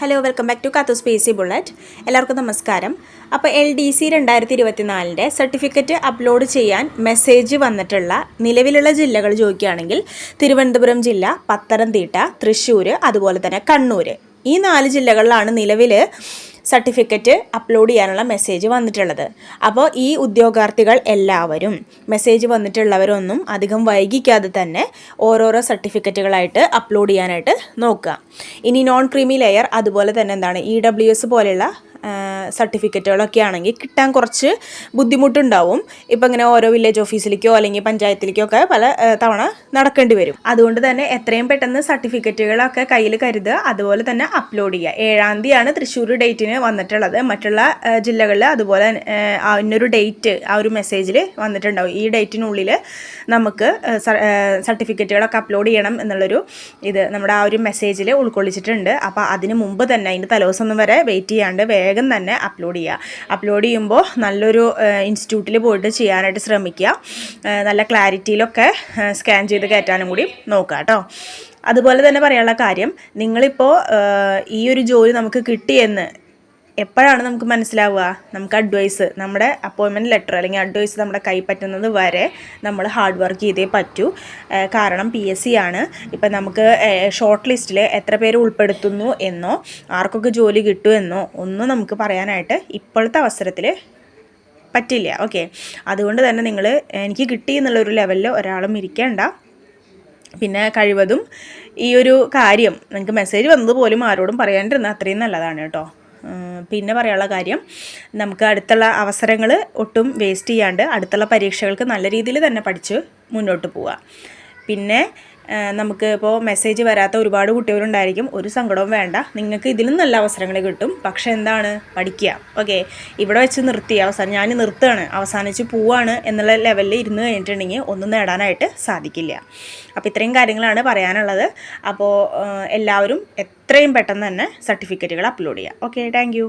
Hello welcome back to കാത്തു സ്പേസി ബുള്ളറ്റ് എല്ലാവർക്കും നമസ്കാരം. അപ്പോൾ എൽ ഡി സി രണ്ടായിരത്തി ഇരുപത്തിനാലിന്റെ സർട്ടിഫിക്കറ്റ് അപ്ലോഡ് ചെയ്യാൻ മെസ്സേജ് വന്നിട്ടുള്ള നിലവിലുള്ള ജില്ലകൾ ചോദിക്കുകയാണെങ്കിൽ തിരുവനന്തപുരം ജില്ല പത്തനംതിട്ട തൃശ്ശൂർ അതുപോലെ തന്നെ കണ്ണൂർ ഈ നാല് ജില്ലകളിലാണ് നിലവിൽ സർട്ടിഫിക്കറ്റ് അപ്ലോഡ് ചെയ്യാനുള്ള മെസ്സേജ് വന്നിട്ടുള്ളത്. അപ്പോൾ ഈ ഉദ്യോഗാർത്ഥികൾ എല്ലാവരും മെസ്സേജ് വന്നിട്ടുള്ളവരൊന്നും അധികം വൈകിക്കാതെ തന്നെ ഓരോരോ സർട്ടിഫിക്കറ്റുകളായിട്ട് അപ്ലോഡ് ചെയ്യാനായിട്ട് നോക്കുക. ഇനി നോൺ ക്രീമി ലെയർ അതുപോലെ തന്നെ എന്താണ് ഇ ഡബ്ല്യു എസ് പോലെയുള്ള സർട്ടിഫിക്കറ്റുകളൊക്കെ ആണെങ്കിൽ കിട്ടാൻ കുറച്ച് ബുദ്ധിമുട്ടുണ്ടാവും. ഇപ്പം ഇങ്ങനെ ഓരോ വില്ലേജ് ഓഫീസിലേക്കോ അല്ലെങ്കിൽ പഞ്ചായത്തിലേക്കോ ഒക്കെ പല തവണ നടക്കേണ്ടി വരും. അതുകൊണ്ട് തന്നെ എത്രയും പെട്ടെന്ന് സർട്ടിഫിക്കറ്റുകളൊക്കെ കയ്യിൽ കരുതുക. അതുപോലെ തന്നെ അപ്ലോഡ് ചെയ്യുക. ഏഴാം തീയതിയാണ് തൃശ്ശൂർ ഡേറ്റിന് വന്നിട്ടുള്ളത്. മറ്റുള്ള ജില്ലകളിൽ അതുപോലെ അതിനൊരു ഡേറ്റ് ആ ഒരു മെസ്സേജിൽ വന്നിട്ടുണ്ടാവും. ഈ ഡേറ്റിനുള്ളിൽ നമുക്ക് സർട്ടിഫിക്കറ്റുകളൊക്കെ അപ്ലോഡ് ചെയ്യണം എന്നുള്ളൊരു ഇത് നമ്മുടെ ആ ഒരു മെസ്സേജിൽ ഉൾക്കൊള്ളിച്ചിട്ടുണ്ട്. അപ്പോൾ അതിന് മുമ്പ് തന്നെ അതിന്റെ തലേദിവസം വരെ വെയിറ്റ് ചെയ്യാണ്ട് വേഗം തന്നെ അപ്ലോഡ് ചെയ്യുക അപ്ലോഡ് ചെയ്യുമ്പോൾ നല്ലൊരു ഇൻസ്റ്റിറ്റ്യൂട്ടിൽ പോയിട്ട് ചെയ്യാനായിട്ട് ശ്രമിക്കുക. നല്ല ക്ലാരിറ്റിയിലൊക്കെ സ്കാൻ ചെയ്ത് കയറ്റാനും കൂടി നോക്കുക കേട്ടോ. അതുപോലെ തന്നെ പറയാനുള്ള കാര്യം നിങ്ങളിപ്പോൾ ഈ ഒരു ജോലി നമുക്ക് കിട്ടിയെന്ന് എപ്പോഴാണ് നമുക്ക് മനസ്സിലാവുക? നമുക്ക് അഡ്വൈസ് നമ്മുടെ അപ്പോയിൻമെന്റ് ലെറ്റർ അല്ലെങ്കിൽ അഡ്വൈസ് നമ്മുടെ കൈ പറ്റുന്നത് വരെ നമ്മൾ ഹാർഡ് വർക്ക് ചെയ്തേ പറ്റൂ. കാരണം പി എസ് സി ആണ്. ഇപ്പം നമുക്ക് ഷോർട്ട് ലിസ്റ്റിൽ എത്ര പേര് ഉൾപ്പെടുത്തുന്നു എന്നോ ആർക്കൊക്കെ ജോലി കിട്ടുമെന്നോ ഒന്നും നമുക്ക് പറയാനായിട്ട് ഇപ്പോഴത്തെ അവസരത്തിൽ പറ്റില്ല. ഓക്കെ അതുകൊണ്ട് തന്നെ നിങ്ങൾ എനിക്ക് കിട്ടി എന്നുള്ളൊരു ലെവലിൽ ഒരാളും ഇരിക്കേണ്ട. പിന്നെ കഴിവതും ഈ ഒരു കാര്യം നിങ്ങൾക്ക് മെസ്സേജ് വന്നത് പോലും ആരോടും പറയാണ്ടിരുന്ന അത്രയും നല്ലതാണ് കേട്ടോ. പിന്നെ പറയാനുള്ള കാര്യം നമുക്ക് അടുത്തുള്ള അവസരങ്ങൾ ഒട്ടും വേസ്റ്റ് ചെയ്യാണ്ട് അടുത്തുള്ള പരീക്ഷകൾക്ക് നല്ല രീതിയിൽ തന്നെ പഠിച്ച് മുന്നോട്ട് പോവുക. പിന്നെ നമുക്ക് ഇപ്പോൾ മെസ്സേജ് വരാത്ത ഒരുപാട് കുട്ടികളുണ്ടായിരിക്കും. ഒരു സങ്കടവും വേണ്ട. നിങ്ങൾക്ക് ഇതിലും നല്ല അവസരങ്ങൾ കിട്ടും. പക്ഷേ എന്താണ്? പഠിക്കുക. ഓക്കെ ഇവിടെ വെച്ച് നിർത്തി. അവസാനം ഞാൻ നിർത്തുകയാണ്. അവസാനിച്ച് പോവാണ് എന്നുള്ള ലെവലിൽ ഇരുന്ന് കഴിഞ്ഞിട്ടുണ്ടെങ്കിൽ ഒന്നും നേടാനായിട്ട് സാധിക്കില്ല. അപ്പോൾ ഇത്രയും കാര്യങ്ങളാണ് പറയാനുള്ളത്. അപ്പോൾ എല്ലാവരും എത്രയും പെട്ടെന്ന് തന്നെ സർട്ടിഫിക്കറ്റുകൾ അപ്ലോഡ് ചെയ്യുക. Okay thank